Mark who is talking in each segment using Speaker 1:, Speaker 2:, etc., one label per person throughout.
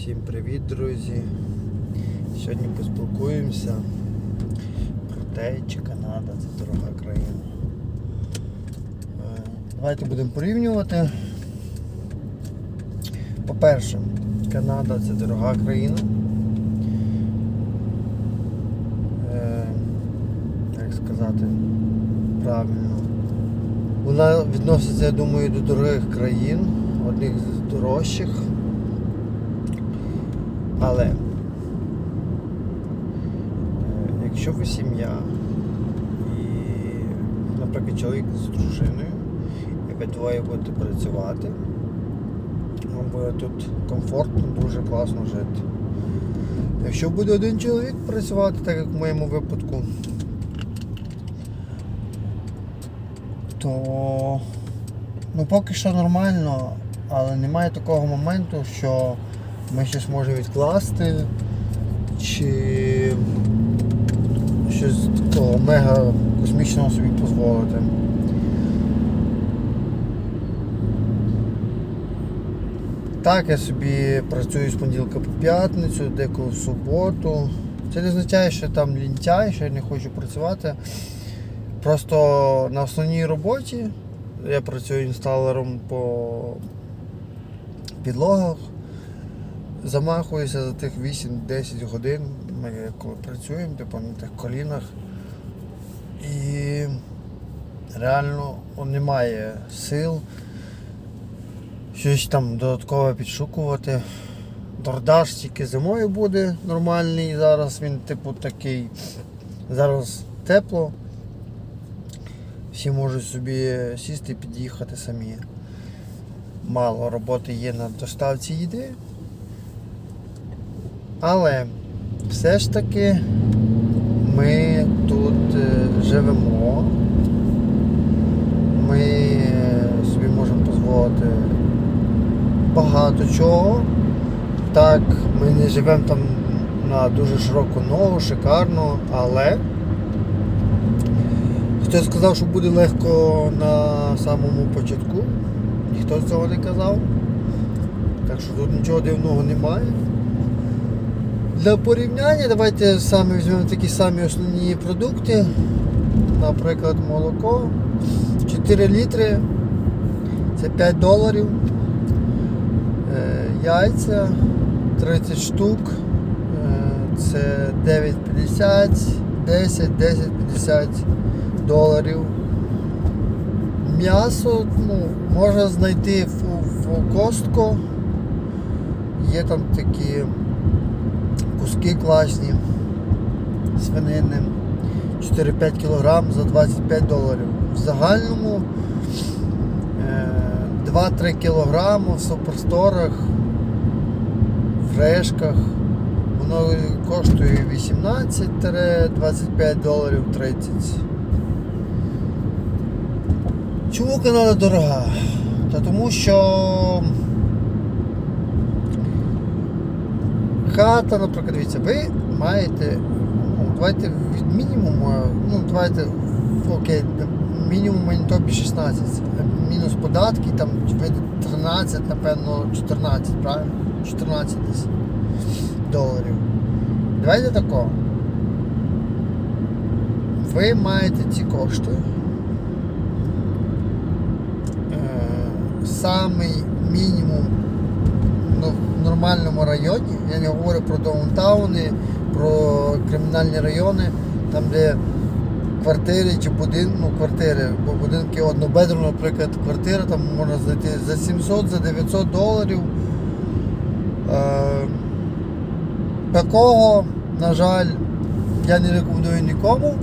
Speaker 1: Всім привіт, друзі! Сьогодні поспілкуємося про те, чи Канада це дорога країна. Е, Давайте будемо порівнювати. По-перше, Канада це дорога країна. Е, Як сказати правильно. Вона відноситься, я думаю, до дорогих країн, одних з дорожчих. Але е, якщо ви сім'я і, наприклад, чоловік з дружиною, і ви двоє будете працювати, вам буде тут комфортно, дуже класно жити. Якщо буде один чоловік працювати, так як в моєму випадку, то ну поки що нормально, але немає такого моменту, що ми щось можемо відкласти, чи щось такого мега космічного собі дозволити. Так, я собі працюю з понеділка по п'ятницю, деколи в суботу. Це не означає, що там лінтяй, що я не хочу працювати. Просто на основній роботі я працюю інсталером по підлогах. Замахуюся за тих 8-10 годин, ми коли працюємо, типу на тих колінах. І реально немає сил щось там додаткове підшукувати. Дордаш тільки зимою буде нормальний, зараз він типу такий. Зараз тепло. Всі можуть собі сісти і під'їхати самі. Мало роботи є на доставці їди. Але все ж таки ми тут е, живемо. Ми е, собі можемо дозволити багато чого. Так, ми не живемо там на дуже широку ногу, шикарно, але хтось сказав, що буде легко на самому початку. Ніхто цього не казав. Так що тут нічого дивного немає. Для порівняння давайте саме візьмемо такі самі основні продукти. Наприклад, молоко. 4 літри. Це 5 доларів. Е, Яйця 30 штук. Е, Це 9,50, 10, 10,50 доларів. М'ясо ну, можна знайти в, в Костко. Є там такі куски класні свинини 4-5 кг за 25 доларів. В загальному е, 2-3 кг в суперсторах, в решках. Воно коштує 18-25 доларів 30. Чому Канада дорога? Та тому що хата, наприклад, дивіться, ви маєте, ну, давайте від мінімуму, ну давайте, окей, мінімум Манітопі 16, мінус податки, там ви 13, напевно, 14, правильно? 14 десь доларів. Давайте тако. Ви маєте ці кошти. Е, Самий мінімум в нормальному районі, я не говорю про даунтауни, про кримінальні райони, там де квартири чи будинки, ну квартири, бо будинки однобедро, наприклад, квартира там можна знайти за 700, за 900 доларів. Е, такого, на жаль, я не рекомендую нікому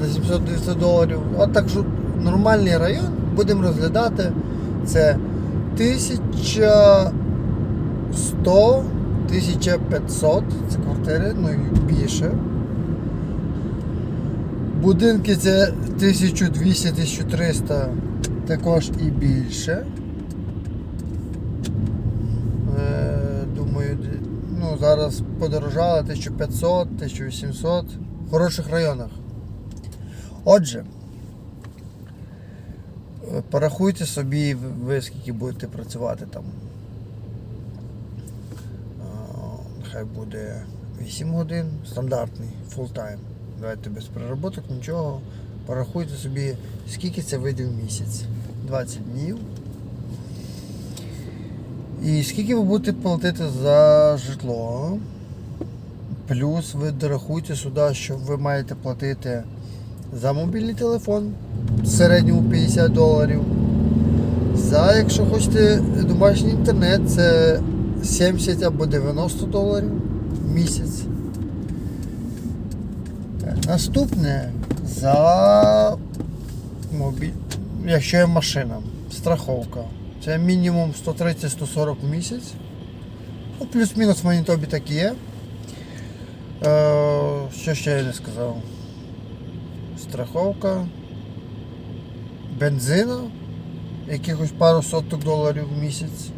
Speaker 1: за 700-900 доларів. От так що нормальний район будемо розглядати це 1100 1500 це квартири, ну і більше. Будинки це 1200-1300 також і більше. Е, Думаю, ну, зараз подорожали 1500, 1800 в хороших районах. Отже, е, порахуйте собі, ви скільки будете працювати там. Е, хай буде 8 годин, стандартний, time. Давайте без перероботок, нічого. Порахуйте собі, скільки це вийде в місяць. 20 днів. І скільки ви будете платити за житло? Плюс ви дорахуйте сюди, що ви маєте платити за мобільний телефон в середньому 50 доларів. За, якщо хочете домашній інтернет, це 70 або 90 доларів в місяць. Наступне за мобіль... якщо є машина, страховка. Це мінімум 130-140 в місяць. Ну, плюс-мінус в Манітобі так і є. Е, що ще я не сказав? Страховка. Бензина. Якихось пару соток доларів в місяць.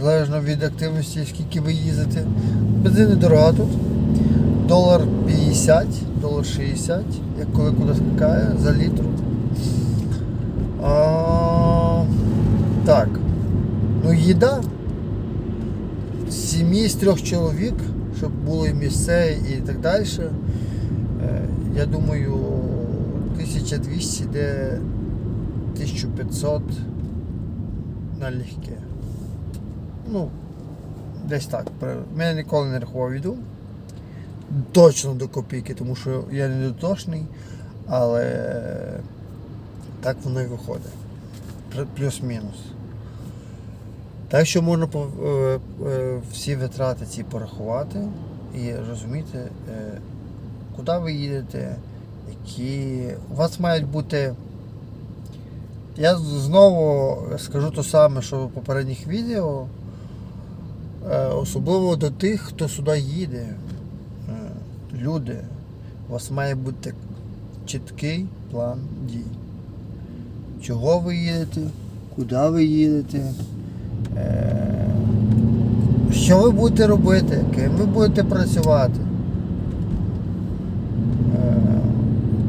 Speaker 1: Залежно від активності, скільки ви їздите. Бензин недорого тут. Долар 50, долар 60, як коли куди скакає за літр. А, так. Ну, їда. Сім'ї з трьох чоловік, щоб було і місце, і так далі. Е, Я думаю, 1200 де 1500 налегке. Ну, десь так. Мене ніколи не рахував їду. Точно до копійки, тому що я не дотошний, але так воно і виходить. Плюс-мінус. Так що можна е, е, всі витрати ці порахувати і розуміти, е, куди ви їдете, які. У вас мають бути. Я знову скажу те саме, що в попередніх відео. Е, Особливо до тих, хто сюди їде. Е, Люди, у вас має бути чіткий план дій. Чого ви їдете, куди ви їдете, е, що ви будете робити, ким ви будете працювати.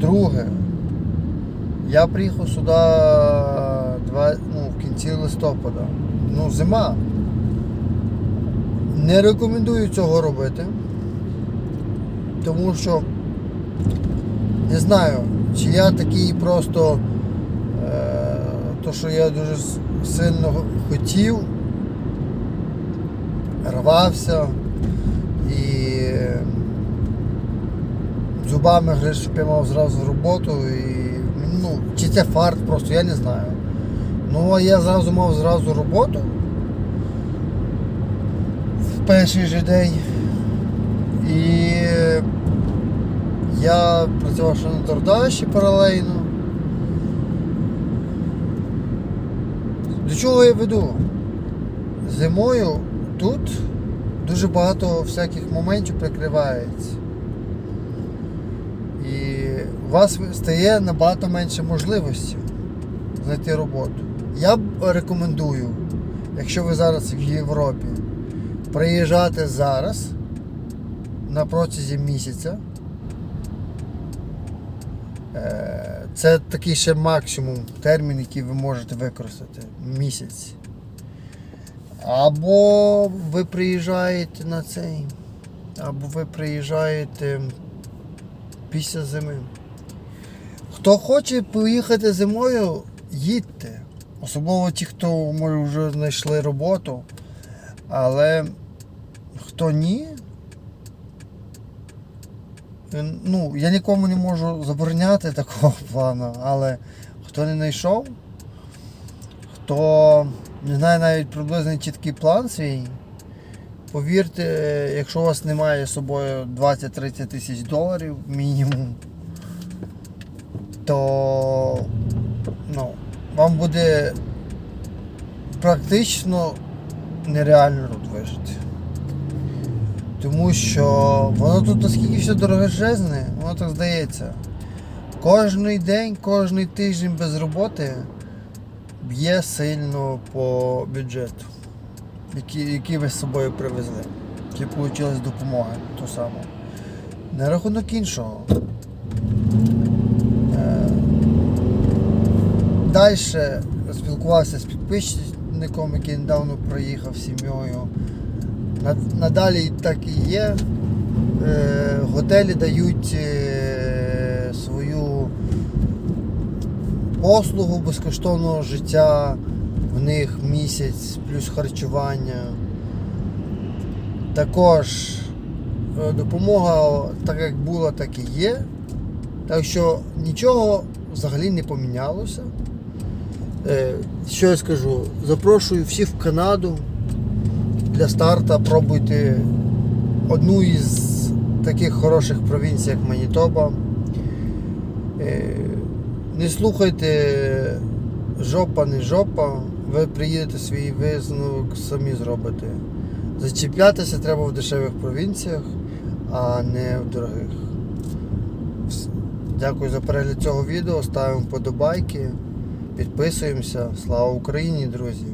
Speaker 1: Друге, я приїхав сюди два, ну, в кінці листопада. Ну, зима. Не рекомендую цього робити. Тому що не знаю, чи я такий просто е, то, що я дуже сильно хотів, рвався і зубами гриз, щоб мав зразу роботу. І, ну, чи це фарт просто, я не знаю. Ну, а я зразу мав зразу роботу перший же день. І я працював ще на Тордаші паралельно. До чого я веду? Зимою тут дуже багато всяких моментів прикривається. І у вас стає набагато менше можливостей знайти роботу. Я б рекомендую, якщо ви зараз в Європі, приїжджати зараз на протязі місяця. Е, Це такий ще максимум термін, який ви можете використати місяць. Або ви приїжджаєте на цей, або ви приїжджаєте після зими. Хто хоче поїхати зимою, їдьте. Особливо ті, хто може вже знайшли роботу. Але хто ні, ну, я нікому не можу забороняти такого плану, але хто не знайшов, хто не знає навіть приблизний чіткий план свій, повірте, якщо у вас немає з собою 20-30 тисяч доларів мінімум, то ну, вам буде практично нереально тут вижити. Тому що воно тут наскільки все дорогожезне, воно так здається. Кожний день, кожний тиждень без роботи б'є сильно по бюджету, який, який ви з собою привезли. Чи отримали допомоги ту саму. На рахунок іншого. Далі спілкувався з підписчиком, який недавно проїхав з сім'єю. На- Надалі так і є. Е, Готелі дають е, свою послугу безкоштовного життя в них місяць, плюс харчування. Також е, допомога, так як була, так і є. Так що нічого взагалі не помінялося. Що я скажу? Запрошую всіх в Канаду для старта. Пробуйте одну із таких хороших провінцій, як Манітоба. Е, Не слухайте жопа, не жопа. Ви приїдете свій висновок, самі зробите. Зачіплятися треба в дешевих провінціях, а не в дорогих. Дякую за перегляд цього відео. Ставимо подобайки, підписуємося. Слава Україні, друзі!